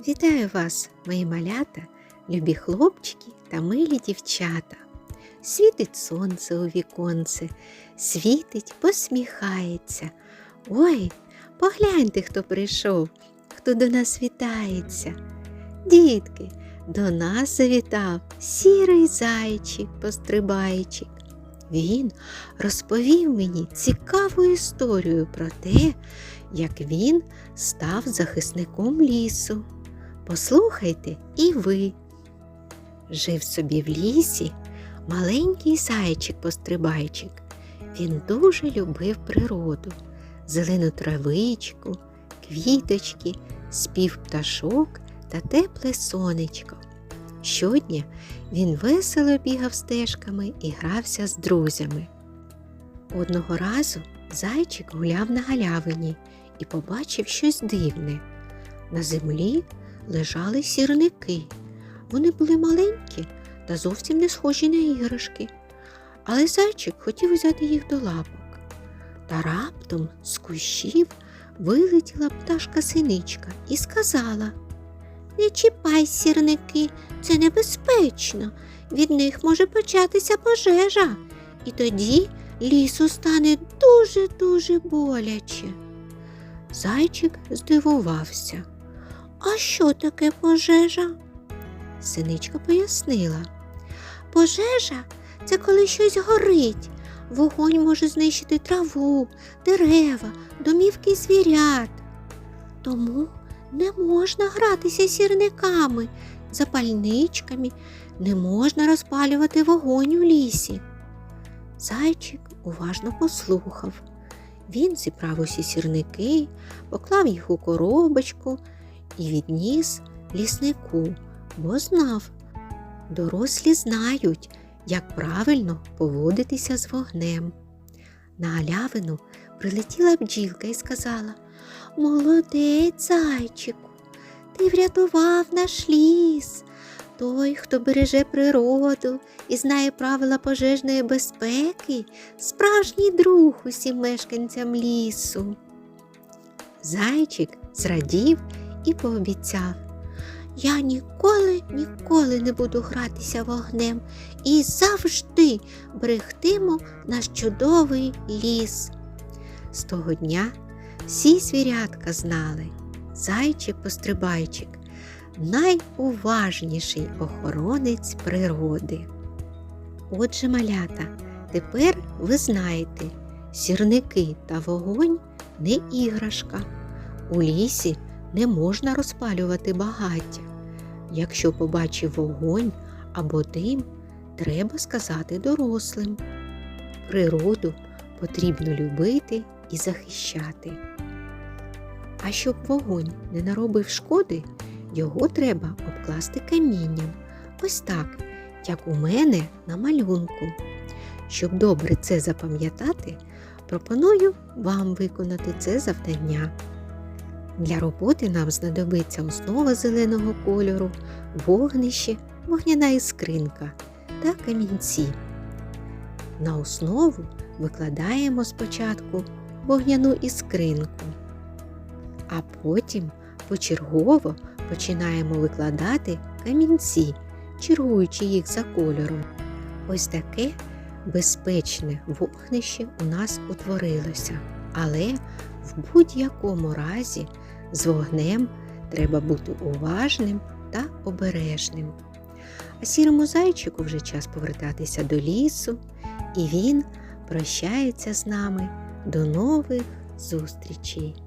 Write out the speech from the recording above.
Вітаю вас, мої малята, любі хлопчики та милі дівчата. Світить сонце у віконце, світить, посміхається. Ой, погляньте, хто прийшов, хто до нас вітається. Дітки, до нас завітав сірий зайчик пострибайчик. Він розповів мені цікаву історію про те, як він став захисником лісу. Послухайте і ви. Жив собі в лісі маленький зайчик-пострибайчик. Він дуже любив природу, зелену травичку, квіточки, спів пташок та тепле сонечко. Щодня він весело бігав стежками і грався з друзями. Одного разу зайчик гуляв на галявині і побачив щось дивне. На землі лежали сірники. Вони були маленькі та зовсім не схожі на іграшки. Але зайчик хотів взяти їх до лапок. Та раптом з кущів вилетіла пташка синичка і сказала Не чіпай сірники, це небезпечно. Від них може початися пожежа, і тоді лісу стане дуже-дуже боляче. Зайчик здивувався. А що таке пожежа? Синичка пояснила. Пожежа це коли щось горить. Вогонь може знищити траву, дерева, домівки звірят. Тому не можна гратися сірниками, запальничками, не можна розпалювати вогонь у лісі. Зайчик уважно послухав. Він зібрав усі сірники, поклав їх у коробочку і відніс ліснику, бо знав, дорослі знають, як правильно поводитися з вогнем. На галявину прилетіла бджілка і сказала Молодець, зайчику, ти врятував наш ліс. Той, хто береже природу і знає правила пожежної безпеки, справжній друг усім мешканцям лісу. Зайчик зрадів і пообіцяв Я ніколи, ніколи не буду гратися вогнем і завжди берегтиму наш чудовий ліс. З того дня всі звірятка знали, зайчик-пострибайчик найуважніший охоронець природи. Отже, малята, тепер ви знаєте, сірники та вогонь не іграшка. У лісі не можна розпалювати багаття. Якщо побачив вогонь або дим, треба сказати дорослим. Природу потрібно любити і захищати. А щоб вогонь не наробив шкоди, його треба обкласти камінням. Ось так, як у мене на малюнку. Щоб добре це запам'ятати, пропоную вам виконати це завдання. Для роботи нам знадобиться основа зеленого кольору, вогнище, вогняна іскринка та камінці. На основу викладаємо спочатку вогняну іскринку, а потім почергово починаємо викладати камінці, чергуючи їх за кольором. Ось таке безпечне вогнище у нас утворилося. Але в будь-якому разі з вогнем треба бути уважним та обережним. А сірому зайчику вже час повертатися до лісу, і він прощається з нами до нових зустрічей.